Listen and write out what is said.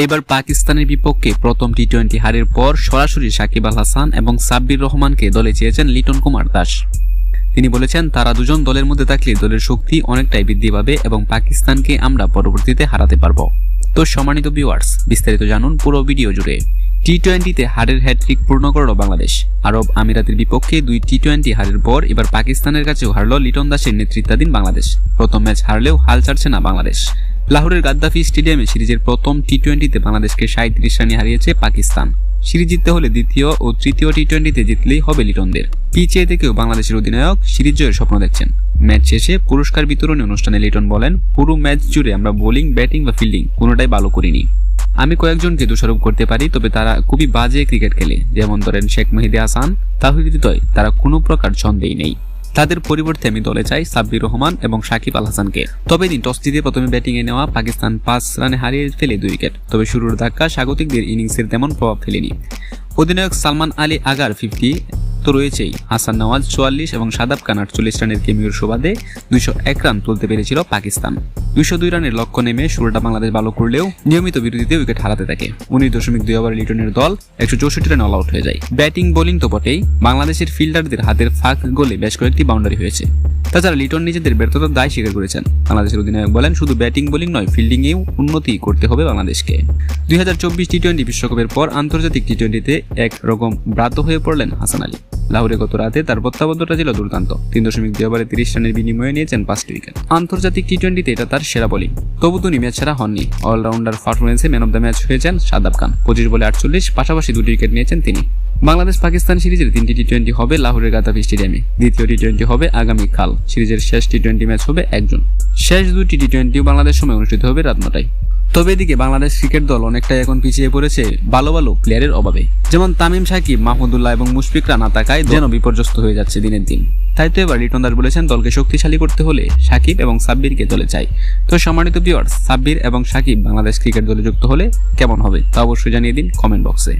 এইবার পাকিস্তানের বিপক্ষে প্রথম টি টোয়েন্টি হারের পর সরাসরি সাকিব আল হাসান এবং সাব্বির রহমানকে দলে চেয়েছেন লিটন কুমার দাস। তিনি বলেছেন, তারা দুজন দলের মধ্যে থাকলে দলের শক্তি অনেকটাই বৃদ্ধি পাবে এবং পাকিস্তানকে আমরা পরবর্তীতে হারাতে পারব। তো সম্মানিত ভিউয়ার্স বিস্তারিত জানুন পুরো ভিডিও জুড়ে। টি টোয়েন্টিতে হারের হ্যাট্রিক পূর্ণ করল বাংলাদেশ। আরব আমিরাতের বিপক্ষে দুই টি টোয়েন্টি হারের পর এবার পাকিস্তানের কাছেও হারল লিটন দাসের নেতৃত্বাধীন বাংলাদেশ। প্রথম ম্যাচ হারলেও হাল ছাড়ছে না বাংলাদেশ। লাহোরের গাদ্দাফি স্টেডিয়ামে সিরিজের প্রথম টি টোয়েন্টিতে বাংলাদেশকে সাঁত্রিশ রানে হারিয়েছে পাকিস্তান। সিরিজ জিততে হলে দ্বিতীয় ও তৃতীয় টি টোয়েন্টিতে জিতলেই হবে লিটনদের। পিচিএ থেকেও বাংলাদেশের অধিনায়ক সিরিজ জয়ের স্বপ্ন দেখছেন। ম্যাচ শেষে পুরস্কার বিতরণী অনুষ্ঠানে লিটন বলেন, পুরো ম্যাচ জুড়ে আমরা বোলিং, ব্যাটিং বা ফিল্ডিং কোনোটাই ভালো করিনি। আমি কয়েকজনকে দোষারোপ করতে পারি, তবে তারা খুবই বাজে ক্রিকেট খেলে। যেমন ধরেন শেখ মেহেদি হাসান তাহিদ হৃদয়, তারা কোনো প্রকার ছন্দেই নেই। তাদের পরিবর্তে আমি দলে চাই সাব্বির রহমান এবং সাকিব আল হাসানকে। তবে দিন টস জিতে প্রথমে ব্যাটিংয়ে নেওয়া পাকিস্তান পাঁচ রানে হারিয়ে ফেলে দুই উইকেট তবে শুরুর ধাক্কা স্বাগতিকদের ইনিংসের তেমন প্রভাব ফেলেনি। অধিনায়ক সালমান আলী আগার ফিফটি তো রয়েছেই। হাসান নওয়াজ চুয়াল্লিশ এবং সাদাব খান আটচল্লিশ রানের কেমিওর সুবাদে দুইশো এক রান তুলতে পেরেছিল পাকিস্তান। দুইশো দুই রানের লক্ষ্য নেমে শুরুটা বাংলাদেশ ভালো করলেও নিয়মিত বিরতিতে উইকেট হারাতে থাকে। উনিশ দশমিক দুই ওভার লিটনের দল একশো চৌষট্টি রান অল আউট হয়ে যায়। ব্যাটিং বোলিং তো বটেই। বাংলাদেশের ফিল্ডারদের হাতের ফাঁক গোলে বেশ কয়েকটি বাউন্ডারি হয়েছে। তাছাড়া লিটন নিজেদের ব্যর্থতার দায় স্বীকার করেছেন। বাংলাদেশের অধিনায়ক বলেন, শুধু ব্যাটিং বোলিং নয় ফিল্ডিংয়েও উন্নতি করতে হবে বাংলাদেশকে। দুই হাজার চব্বিশ টি টোয়েন্টি বিশ্বকাপের পর আন্তর্জাতিক টি টোয়েন্টিতে এক রকম ব্রাত হয়ে পড়লেন হাসান আলী। লাহোরে গত রাতে তার প্রত্যাবদ্ধতা ছিল দুর্দান্ত। তিন দশমিক দুই ওভারে তিরিশ রানের বিনিময়ে নিয়েছেন পাঁচটি উইকেট। আন্তর্জাতিক টি টোয়েন্টিতে এটা তার সেরা বোলিং। তবু তিনি ম্যাচ ছাড়া হননি। অলরাউন্ডার পারফরমেন্সে ম্যান অফ দ্য ম্যাচ হয়েছেন সাদাব খান। পঁচিশ বলে আটচল্লিশ, পাশাপাশি দুটি উইকেট নিয়েছেন তিনি। বাংলাদেশ পাকিস্তান সিরিজের তিনটি টি টোয়েন্টি হবে লাহোরের গাদাফি স্টেডিয়ামে। দ্বিতীয় টি টোয়েন্টি হবে আগামীকাল সিরিজের শেষ টি টোয়েন্টি ম্যাচ হবে একজন। শেষ দুটি টি টোয়েন্টিও বাংলাদেশ সময় অনুষ্ঠিত হবে রাত নটায়। তবে এদিকে বাংলাদেশ ক্রিকেট দল অনেকটাই এখন পিছিয়ে পড়েছে ভালো ভালো প্লেয়ারের অভাবে। যেমন তামিম সাকিব মাহমুদুল্লাহ এবং মুশফিকরা না তাকায় যেন বিপর্যস্ত হয়ে যাচ্ছে দিনের দিন। তাই তো এবার লিটন দাস বলেছেন দলকে শক্তিশালী করতে হলে সাকিব এবং সাব্বিরকে দলে চাই। তো সম্মানিত ভিওয়ার্স সাব্বির এবং সাকিব বাংলাদেশ ক্রিকেট দলে যুক্ত হলে কেমন হবে তা অবশ্যই জানিয়ে দিন কমেন্ট বক্সে